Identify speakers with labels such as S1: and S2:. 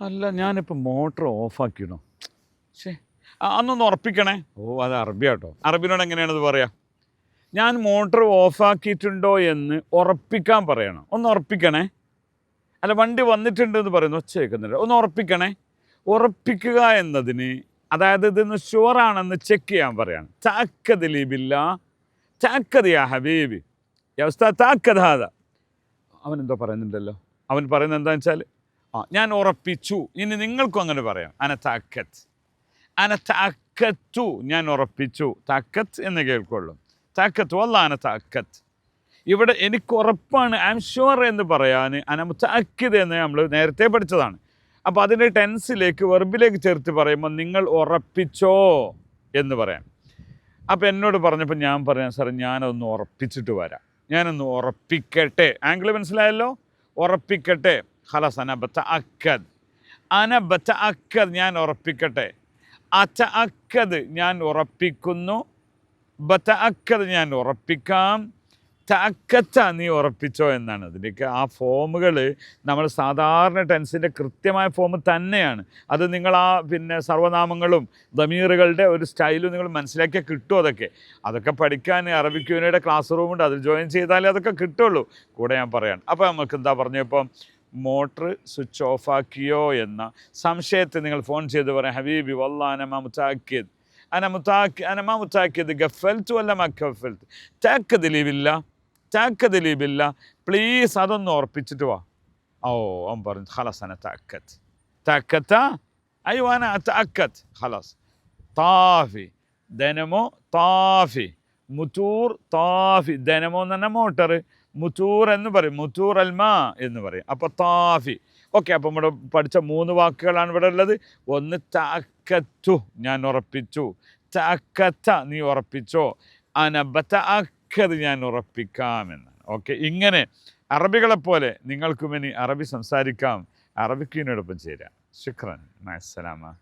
S1: അല്ല ഞാനിപ്പോൾ മോട്ടർ ഓഫാക്കിയിടണോ ശേ അന്നൊന്ന് ഉറപ്പിക്കണേ. ഓ അത് അറബിയാട്ടോ. അറബിനോട് എങ്ങനെയാണത് പറയാ? ഞാൻ മോട്ടർ ഓഫാക്കിയിട്ടുണ്ടോ എന്ന് ഉറപ്പിക്കാൻ പറയണം. ഒന്ന് ഉറപ്പിക്കണേ. അല്ല വണ്ടി വന്നിട്ടുണ്ട് എന്ന് പറയുന്നു. ഒച്ച കേൾക്കുന്നുണ്ട് ഒന്ന് ഉറപ്പിക്കണേ. ഉറപ്പിക്കുക എന്നതിന് അതായത് ഇതൊന്ന് ഷുവറാണെന്ന് ചെക്ക് ചെയ്യാൻ പറയാണ്. ചാക്കതിലീബില്ല ചാക്കതിയാ ഹബീബി. അവസ്ഥ താക്കഥാത അവൻ എന്തോ പറയുന്നുണ്ടല്ലോ. അവൻ പറയുന്നത് എന്താണെന്ന് വെച്ചാൽ ആ ഞാൻ ഉറപ്പിച്ചു. ഇനി നിങ്ങൾക്കും അങ്ങനെ പറയാം. അന താക്കത്ത് അന താക്കത്തു ഞാൻ ഉറപ്പിച്ചു. താക്കത്ത് എന്ന് കേൾക്കുള്ളൂ. താക്കത്ത് വല്ല അന താക്കത്ത് ഇവിടെ എനിക്ക് ഉറപ്പാണ് ഐ എം ഷുവർ എന്ന് പറയാൻ അനമുത്താക്കിയത് എന്ന് നമ്മൾ നേരത്തെ പഠിച്ചതാണ്. അപ്പോൾ അതിന്റെ ടെൻസിലേക്ക് വെർബിലേക്ക് ചേർത്ത് പറയുമ്പോൾ നിങ്ങൾ ഉറപ്പിച്ചോ എന്ന് പറയാം. അപ്പോൾ എന്നോട് പറഞ്ഞപ്പോൾ ഞാൻ പറയാം സാറേ ഞാനൊന്ന് ഉറപ്പിച്ചിട്ട് വരാം. ഞാനൊന്ന് ഉറപ്പിക്കട്ടെ. ആംഗിൾ മനസ്സിലായല്ലോ? ഉറപ്പിക്കട്ടെ. ഹലസ് അക്കദ് അന ബത്ത അക്കദ് ഞാൻ ഉറപ്പിക്കട്ടെ. അച്ച അക്കദ് ഞാൻ ഉറപ്പിക്കുന്നു. ബത്ത അക്കദ് ഞാൻ ഉറപ്പിക്കാം. തക്കത്ത നീ ഉറപ്പിച്ചോ എന്നാണ്. അതിലേക്ക് ആ ഫോമുകൾ നമ്മൾ സാധാരണ ടെൻസിന്റെ കൃത്യമായ ഫോം തന്നെയാണ്. അത് നിങ്ങൾ ആ പിന്നെ സർവനാമങ്ങളും ദമീറുകളുടെ ഒരു സ്റ്റൈലും നിങ്ങൾ മനസ്സിലാക്കിയാൽ കിട്ടും അതൊക്കെ. അതൊക്കെ പഠിക്കാൻ അറബിക് യൂണിയുടെ ക്ലാസ് റൂമുണ്ട് അതിൽ ജോയിൻ ചെയ്താലേ അതൊക്കെ കിട്ടുള്ളൂ. കൂടെ ഞാൻ പറയാം. അപ്പോൾ നമുക്ക് എന്താ പറഞ്ഞപ്പോൾ മോട്ടർ സ്വിച്ച് ഓഫ് ആക്കിയോ എന്ന സംശയത്തെ നിങ്ങൾ ഫോൺ ചെയ്ത് പറയാം ഹബീബി വല്ലാനമ മുത്താക്കിയത് അന മുത്താക്കി അനമ മുത്താക്കിയത് ഗഫൽത്തു അല്ല മക്കഫൽത്ത് ചാക്കതിലീബില്ല ചാക്കതിലീബില്ല പ്ലീസ് അതൊന്ന് ഉറപ്പിച്ചിട്ട് വാ. ഓ അവൻ പറഞ്ഞു ഹലസന താക്കത്ത? തഅക്കത്ത അയ്യോ അന താക്കത്ത് ഹലസ് താഫി ധനമോ? താഫി. മുത്തൂർ താഫി. ധനമോ എന്ന് പറഞ്ഞാൽ മോട്ടർ മുത്തൂർ എന്ന് പറയും. മുത്തൂർ അൽമ എന്ന് പറയും. അപ്പോൾ താഫി. ഓക്കെ അപ്പോൾ ഇവിടെ പഠിച്ച മൂന്ന് വാക്കുകളാണ് ഇവിടെ ഉള്ളത്. ഒന്ന് താക്കത്തു ഞാൻ ഉറപ്പിച്ചു. താക്കത്ത നീ ഉറപ്പിച്ചോ. അനബത്ത ഞാൻ ഉറപ്പിക്കാമെന്ന്. ഓക്കെ ഇങ്ങനെ അറബികളെപ്പോലെ നിങ്ങൾക്കും ഇനി അറബി സംസാരിക്കാം. അറബിക്കിനോടൊപ്പം ചേരാം. ശുക്രൻ. അസ്സലാമ